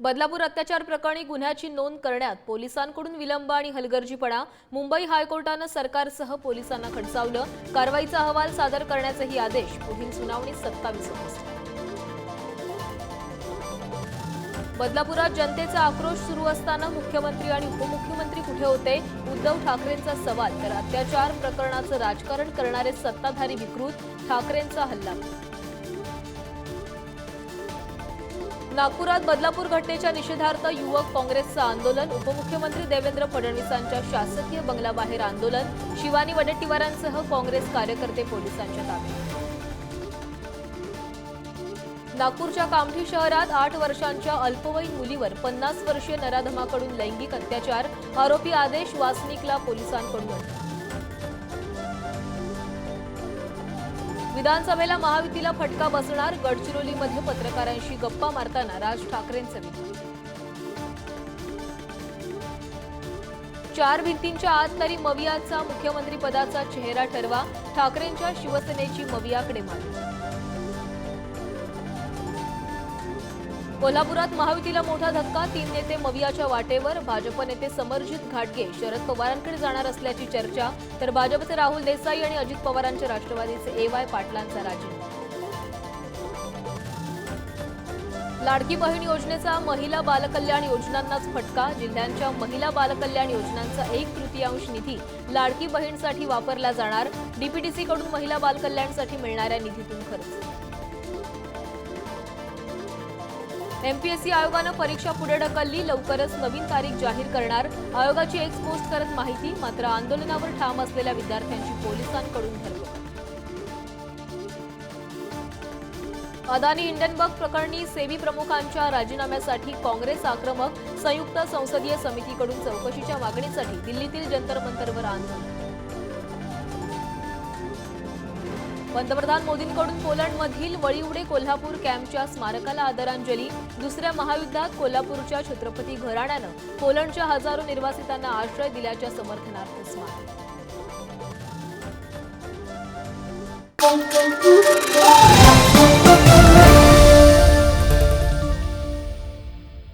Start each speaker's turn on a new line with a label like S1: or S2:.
S1: बदलापूर अत्याचार प्रकरणी गुन्ह्याची नोंद करण्यात पोलिसांकडून विलंब आणि हलगर्जीपणा. मुंबई हायकोर्टानं सरकारसह पोलिसांना खडसावलं. कारवाईचा अहवाल सादर करण्याचेही आदेश. पुढील सुनावणी सत्तावीस ऑगस्ट. बदलापुरात जनतेचा आक्रोश सुरू असताना मुख्यमंत्री आणि उपमुख्यमंत्री कुठे होते? उद्धव ठाकरेंचा सवाल. तर अत्याचार प्रकरणाचं राजकारण करणारे सत्ताधारी विकृत. ठाकरेंचा हल्ला. नागपुरात बदलापूर घटनेच्या निषेधार्थ युवक काँग्रेसचं आंदोलन. उपमुख्यमंत्री देवेंद्र फडणवीसांच्या शासकीय बंगल्याबाहेर आंदोलन. शिवानी वडेट्टीवारांसह काँग्रेस कार्यकर्ते पोलिसांच्या ताब्यात. नागपूरच्या कामठी शहरात आठ वर्षांच्या अल्पवयीन मुलीवर पन्नास वर्षीय नराधमाकडून लैंगिक अत्याचार. आरोपी आदेश वासनिकला पोलिसांकडून. विधानसभेला महायुतीला फटका बसणार गडचिरोलीमध्ये पत्रकारांशी गप्पा मारताना राज ठाकरेंचं विधान चार भिंतींच्या आत तरी मवियाचा मुख्यमंत्री पदाचा चेहरा ठरवा ठाकरेंच्या शिवसेनेची मवियाकडे मागणी. कोल्हापुरात महायुतीला मोठा धक्का तीन नेते मवियाच्या वाटेवर भाजप नेते समरजित घाटगे. शरद पवारांकडे जाणार असल्याची चर्चा तर भाजपचे राहुल देसाई आणि अजित पवारांच्या राष्ट्रवादीचे ए वाय पाटलांचा राजीनामा. लाडकी बहीण योजनेचा महिला बालकल्याण योजनांनाच फटका जिल्ह्यांच्या महिला बालकल्याण योजनांचा एक तृतीयांश निधी लाडकी बहीणसाठी वापरला जाणार डीपीडीसीकडून महिला बालकल्याणसाठी मिळणाऱ्या निधीतून खर्च. एमपीएससी आयोगानं परीक्षा पुढे ढकलली. लवकरच नवीन तारीख जाहीर करणार. आयोगाची एक्स पोस्ट करत माहिती मात्र आंदोलनावर ठाम असलेल्या विद्यार्थ्यांची पोलिसांकडून धरपकड. अदानी इंडनबर्ग प्रकरणी सेबी प्रमुखांच्या राजीनाम्यासाठी काँग्रेस आक्रमक संयुक्त संसदीय समितीकडून चौकशीच्या मागणीसाठी दिल्लीतील जंतर मंतरवर आंदोलन. पंतप्रधान मोदींकडून पोलंडमधील वळीवडे कोल्हापूर कॅम्पच्या स्मारकाला आदरांजली. दुसऱ्या महायुद्धात कोल्हापूरच्या छत्रपती घराण्यानं पोलंडच्या हजारो निर्वासितांना आश्रय दिल्याच्या समर्थनार्थ स्मारक.